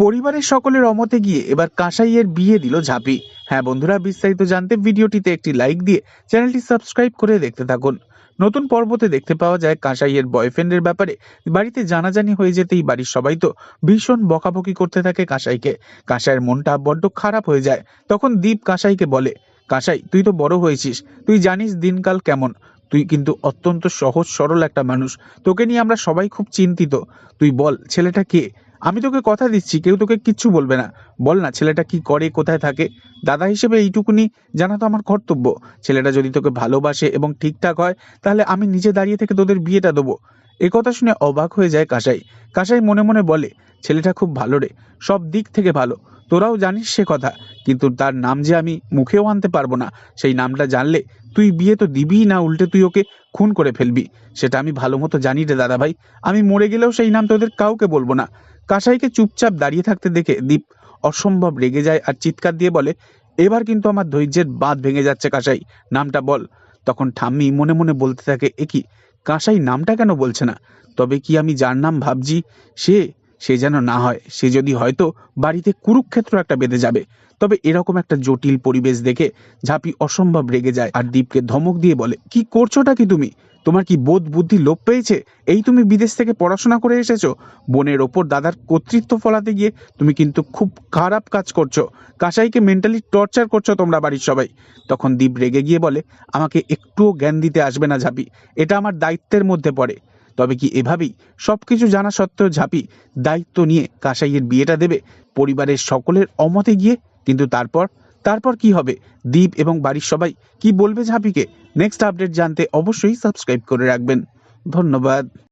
পরিবারের সকলের অমতে গিয়ে এবার কাঁসাইয়ের বিয়ে দিল ঝাঁপি। হ্যাঁ বন্ধুরা, বিস্তারিত জানতে ভিডিওটিতে একটি লাইক দিয়ে চ্যানেলটি সাবস্ক্রাইব করে দেখতে থাকুন। নতুন পর্বতে দেখতে পাওয়া যায় কাঁসাইয়ের বয়ফ্রেন্ডের ব্যাপারে। বাড়িতে জানাজানি হয়ে যেতেই বাড়ির সবাই তো ভীষণ বকাবকি করতে থাকে কাঁসাইকে। কাঁসাইয়ের মনটা বড্ড খারাপ হয়ে যায়। তখন দীপ কাঁসাইকে বলে, কাঁসাই, তুই তো বড় হয়েছিস। তুই জানিস দিনকাল কেমন। তুই কিন্তু অত্যন্ত সহজ সরল একটা মানুষ। তোকে নিয়ে আমরা সবাই খুব চিন্তিত। তুই বল, ছেলেটা কে? আমি তোকে কথা দিচ্ছি, কেউ তোকে কিচ্ছু বলবে না। বল না, ছেলেটা কি করে, কোথায় থাকে? দাদা হিসেবে এইটুকুনি জানা তো আমার কর্তব্য। ছেলেটা যদি তোকে ভালোবাসে এবং ঠিকঠাক হয়, তাহলে আমি নিজে দাঁড়িয়ে থেকে তোদের বিয়েটা দেবো। কথা শুনে অবাক হয়ে যায় কাসাই। কাসাই মনে মনে বলে, ছেলেটা খুব ভালো রে, সব দিক থেকে ভালো। তোরাও জানিস সে কথা, কিন্তু তার নাম যে আমি মুখেও আনতে পারব না, সেই নামটা জানলে তুই বিয়ে তো দিবিই না, উল্টে তুই ওকে খুন করে ফেলবি। সেটা আমি ভালো মতো জানি রে দাদা ভাই আমি মরে গেলেও সেই নাম তোদের কাউকে বলব না। কাসাইকে চুপচাপ দাঁড়িয়ে থাকতে দেখে দীপ অসম্ভব রেগে যায় আর চিৎকার দিয়ে বলে, এবার কিন্তু আমার ধৈর্যের বাঁধ ভেঙে যাচ্ছে কাসাই, নামটা বল। তখন ঠাম্মি মনে মনে বলতে থাকে, এ কি, কাসাই নামটা কেন বলছে না? তবে কি আমি যার নাম ভাবছি, সে সে যেন না হয়, সে যদি হয়তো বাড়িতে কুরুক্ষেত্র একটা বেঁধে যাবে। তবে এরকম একটা জটিল পরিবেশ দেখে ঝাঁপি অসম্ভব রেগে যায় আর দীপকে ধমক দিয়ে বলে, কি করছোটা কি তুমি? তোমার কি বোধ বুদ্ধি লোপ পেয়েছে? এই তুমি বিদেশ থেকে পড়াশোনা করে এসেছ। বোনের ওপর দাদার কর্তৃত্ব ফলাতে গিয়ে তুমি কিন্তু খুব খারাপ কাজ করছ। কাসাইকে মেন্টালি টর্চার করছ তোমরা বাড়ির সবাই। তখন দীপ রেগে গিয়ে বলে, আমাকে একটুও জ্ঞান দিতে আসবে না ঝাঁপি। এটা আমার দায়িত্বের মধ্যে পড়ে। তবে কি এভাবেই সবকিছু জানা সত্ত্বেও ঝাঁপি দায়িত্ব নিয়ে কাসাইয়ের বিয়েটা দেবে পরিবারের সকলের অমতে গিয়ে? কিন্তু তারপর? তারপর কি হবে? দ্বীপ এবং বাড়ির সবাই কি বলবে ঝাঁপিকে? নেক্সট আপডেট জানতে অবশ্যই সাবস্ক্রাইব করে রাখবেন। ধন্যবাদ।